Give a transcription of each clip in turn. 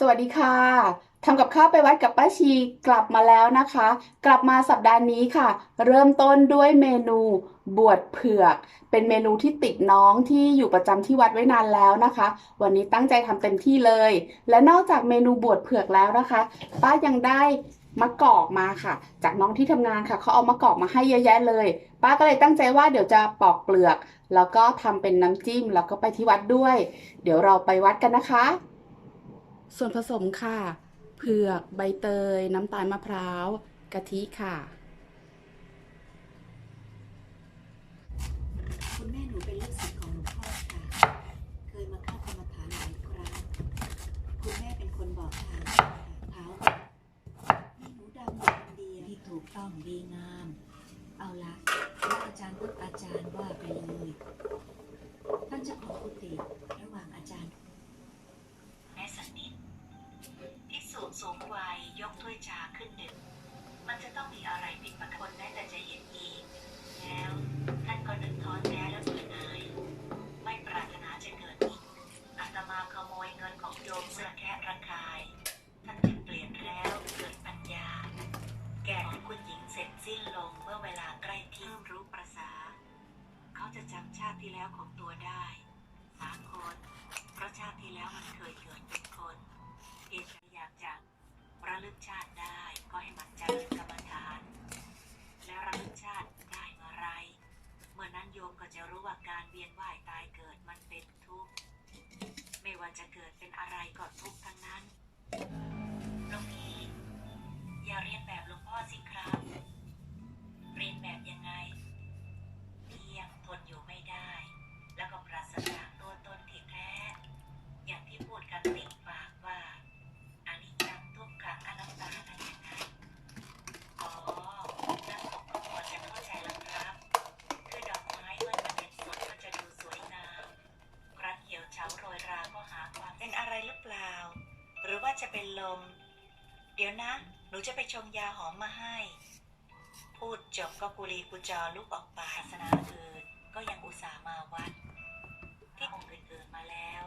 สวัสดีค่ะทำกับข้าวไปวัดกับป้าชีกลับมาแล้วนะคะ กลับมาสัปดาห์นี้ค่ะ เริ่มต้นด้วยเมนูบวชเผือก เป็นเมนูที่ติดน้องที่อยู่ประจำที่วัดไว้นานแล้วนะคะ วันนี้ตั้งใจทำเต็มที่เลย และนอกจากเมนูบวชเผือกแล้วนะคะ ป้ายังได้มะกอกมาค่ะ จากน้องที่ทำงานค่ะเขาเอามะกอกมาให้เยอะแยะเลย ป้าก็เลยตั้งใจว่าเดี๋ยวจะปอกเปลือก แล้วก็ทำเป็นน้ำจิ้มแล้วก็ไปที่วัดด้วย เดี๋ยวเราไปวัดกันนะคะ ส่วนผสมค่ะ เผือก ใบเตย น้ำตาลมะพร้าว กะทิค่ะ คุณแม่หนูเป็นลูกศิษย์ของหลวงพ่อค่ะ เคยมาเข้ากรรมฐานหลายครั้ง คุณแม่เป็นคนบอกทางค่ะเท้ามีหนูดำอยู่คนเดียวที่ถูกต้องดีงาม เอาละแล้วอาจารย์ทุกอาจารย์ว่าไปเลย ท่านเจ้าของกุฏิ โมยเงินของโยมเสือแค่ระคาย ท่านจึงเปลี่ยนแล้วเกิดปัญญา แก่ของคุณหญิงเสร็จสิ้นลงเมื่อเวลาใกล้เที่ยงรู้ประษาเขาจะจำชาติที่แล้วของตัวได้ ดเป็นอะไรก็ทุกทั้งนั้นหลวงพี่ อย่าเรียนแบบหลวงพ่อสิครับ เรียนแบบยังไงเพียงทนอยู่ไม่ได้ แล้วก็ปราศจาก หรือเปล่า หรือว่าจะเป็นลม เดี๋ยวนะ หนูจะไปชงยาหอมมาให้ พูดจบก็กุลีกุจอลุกออกไปศาสนาอื่นก็ยังอุตส่าห์มาวัด ที่องค์อื่นๆมาแล้ว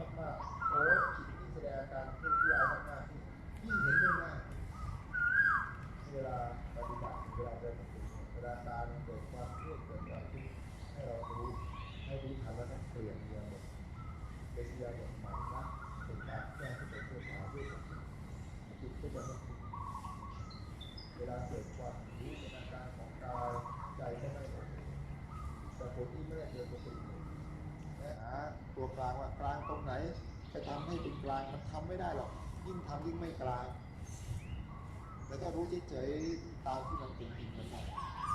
มากๆโอ้จิตที่แสดงอาการทุกข์ยากมากๆยิ่งเห็นได้ง่ากเวลาปฏิบัติเวลาเดินปฏิบัติเวลาตามันเกิดความเครียดเกิดความทุกให้เรารู้ให้รู้ทันแล้วก็เปลี่ยนเรียนบทเป็นเรียนบทใหม่นะเป็นการแก้ที่เป็นตัวมาด้วยสติจิตก็จะไม่ทุกข์ เวลาเกิดความรู้เป็นอาการของกายใจก็ไม่หมดแต่ผมที่ไม่ได้เจอตัวติและหา ตัวกลางว่ากลางตรงไหนไปทำให้เป็นกลางมันทำไม่ได้หรอก ยิ่งทำยิ่งไม่กลางแต่ถ้ารู้เฉยๆตามที่มันเป็นจริงมันได้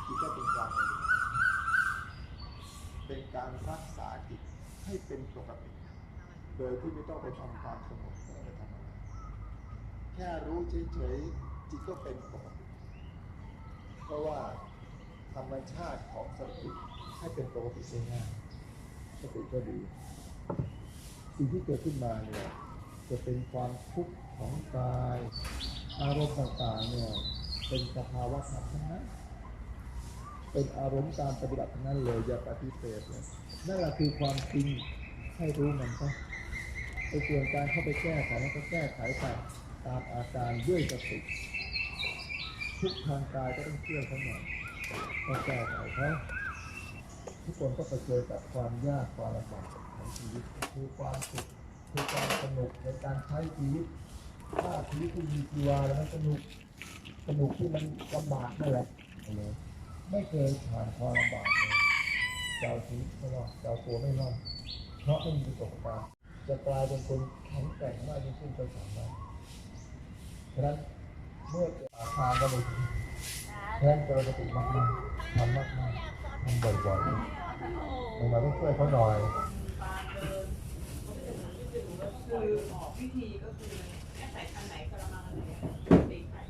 จิตก็เป็นกลางเป็นการรักษาจิตให้เป็นปกติโดยที่ไม่ต้องไปทำความสงบไม่ต้องไปทำอะไรแค่รู้เฉยๆจิตก็เป็นปกติเพราะว่าธรรมชาติของสติให้เป็นปกติได้ง่ายสติก็ดี สิ่งที่เกิดขึ้นมาเนี่ยจะเป็นความทุกข์ของกาย อารมณ์ต่างๆเนี่ยเป็นสภาวะธรรมทั้งนั้นเป็นอารมณ์การปฏิบัติทั้งนั้นเลยอย่าปฏิเสธเลยนั่นแหละคือความจริงให้รู้มันซะไอ้ส่วนการเข้าไปแก้ไขมันก็แก้ไขไปตามอาการด้วยสติทุกทางกายก็ต้องเชื่อเขาหน่อยต้องแก้ไขเขาทุกคนก็เผชิญกับความยากความลำบากของชีวิต คือความสุขคือความสนุกในการใช้ชีวิตถ้าชีวิตที่มีชีวาแล้วมันสนุกสนุกที่มันลำบากนั่นแหละไม่เคยผ่านความลำบากเลยเจ้าชีวิตไม่รอดเจ้าตัวไม่รอดเพราะไม่มีประสบการณ์จะกลายเป็นคนแข็งแกร่งมากยิ่งขึ้นไปสามารถฉะนั้นเมื่อเกิดอากาก็เลยฉะนั้นเจอสติมากๆทำมากๆทำบ่อยๆมันมาต้องช่วยเขาหน่อย คือบอกวิ ธีก็คือแค่ใส่อันไหนกระมังอันไหนอะตีไข่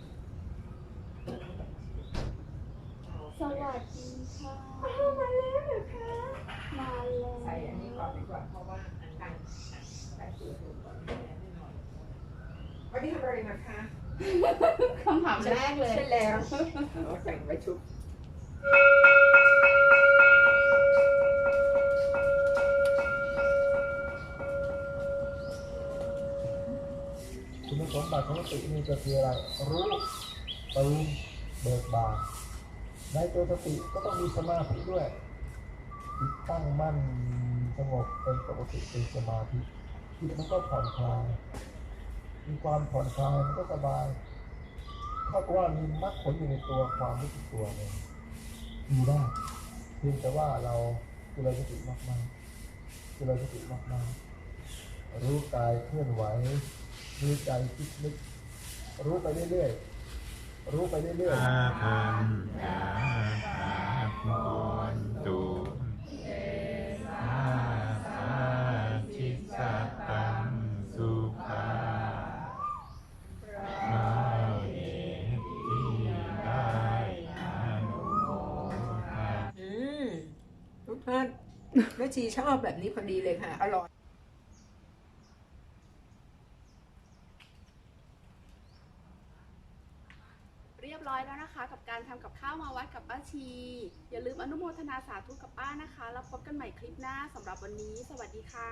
สวัสดีค่ะมาแล้วเหรอคะ มาแล้วใส่อันนี้ก่อนดีกว่าเพราะว่าอันนั้นใส่สูตรดูก่อนแน่นอนวันนี้ทำอะไรนะคะคำถามแรกเลยใช่แล้วเราแต่งไว้ชุบ คุณสมบัติของสตินี่ก็คืออะไร รู้ตื่นเบิกบานในตัวสติก็ต้องมีสมาธิด้วยจิตตั้งมั่นสงบเป็นปกติเป็นสมาธิจิตมันก็ผ่อนคลายมีความผ่อนคลายมันก็สบายถ้ากับว่ามีมรรคผลอยู่ในตัวความรู้สึกตัวเลยมีได้เพียงแต่ว่าเราเจริญสติมากๆเจริญสติมากๆรู้กายเคลื่อนไหว รู้ใจคิดนึกรู้ไปเรื่อยๆรู้ไปเรื่อยอาคันตาภนตุเตสาสาชิสัตตังสุขามาเอติได้อานุโมทา อืมทุกท่านแม่ชีชอบแบบนี้พอดีเลยค่ะ อร่อย ยบร้อยแล้วนะคะ กับการทำกับข้าวมาวัดกับป้าชี อย่าลืมอนุโมทนาสาธุกับป้านะคะ แล้วพบกันใหม่คลิปหน้าสำหรับวันนี้ สวัสดีค่ะ